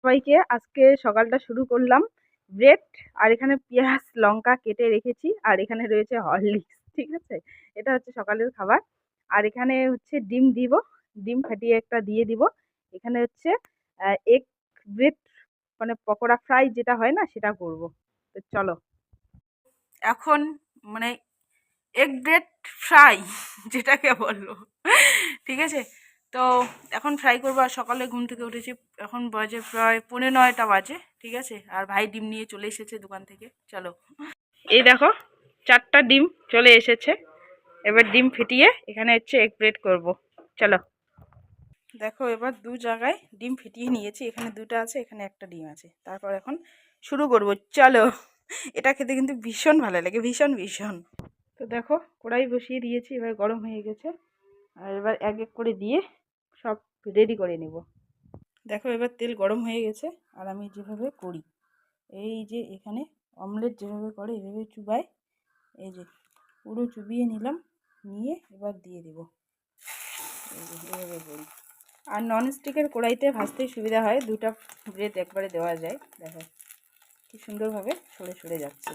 সবাইকে আজকে সকালটা শুরু করলাম। ব্রেড আর এখানে পেঁয়াজ, লঙ্কা কেটে রেখেছি আর এখানে রয়েছে হরলিক্স, ঠিক আছে? এটা হচ্ছে সকালের খাবার। আর এখানে হচ্ছে ডিম দিব, ডিম ফাটিয়ে একটা দিয়ে দিব। এখানে হচ্ছে এগ ব্রেড মানে পকোড়া ফ্রাই যেটা হয় না সেটা করব। তো চলো। এখন মানে এগ ব্রেড ফ্রাই যেটাকে বলল ঠিক আছে? তো এখন ফ্রাই করব, আর সকালে ঘুম থেকে উঠেছি, এখন বাজে প্রায় পৌনে নয়টা বাজে, ঠিক আছে? আর ভাই ডিম নিয়ে চলে এসেছে দোকান থেকে, চলো। এই দেখো, চারটা ডিম চলে এসেছে, এবার ডিম ফিটিয়ে এখানে হচ্ছে এক ব্রেড করব, চলো। দেখো, এবার দু জায়গায় ডিম ফিটিয়ে নিয়েছি, এখানে দুটো আছে, এখানে একটা ডিম আছে, তারপর এখন শুরু করব, চলো। এটা খেতে কিন্তু ভীষণ ভালো লাগে, ভীষণ ভীষণ। তো দেখো, কড়াই বসিয়ে দিয়েছি, এবার গরম হয়ে গেছে, আর এবার এক এক করে দিয়ে সব রেডি করে নেব। দেখো এবার তেল গরম হয়ে গেছে, আর আমি যেভাবে করি, এই যে এখানে অমলেট যেভাবে করে, এভাবে চুবাই এই যে পুরো চুবিয়ে নিলাম, নিয়ে এবার দিয়ে দেব। এভাবে করি। আর ননস্টিকের কড়াইতে ভাজতে সুবিধা হয়, দুটা ব্রেড একবারে দেওয়া যায়, দেখো কি সুন্দরভাবে সরে সরে যাচ্ছে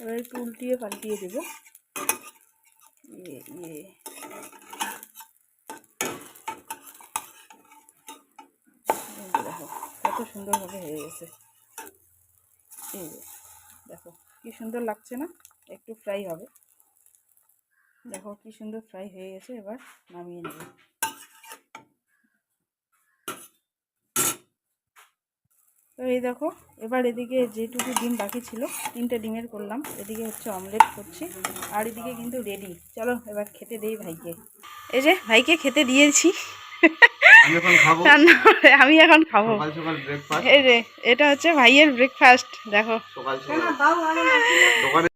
এবার একটু উল্টিয়ে পাল্টিয়ে দেবো। ইয়ে ইয়ে এই যে দেখো কত সুন্দরভাবে হয়ে গেছে। এই যে, দেখো, কি সুন্দর লাগছে না? একটু ফ্রাই হবে। দেখো, কি সুন্দর ফ্রাই হয়ে গেছে, এবার নামিয়ে নেব। তো এই দেখো, এবার এদিকে যেটুকু ডিম বাকি ছিল, তিনটে ডিমের করলাম। এদিকে হচ্ছে অমলেট করছি, আর এদিকে কিন্তু রেডি চলো, এবার খেতে দেই ভাইকে। এই যে, ভাইকে খেতে দিয়েছি। আমি এখন খাব? এই রে এটা হচ্ছে ভাইয়ের ব্রেকফাস্ট দেখো। সকাল সকাল। দোকানে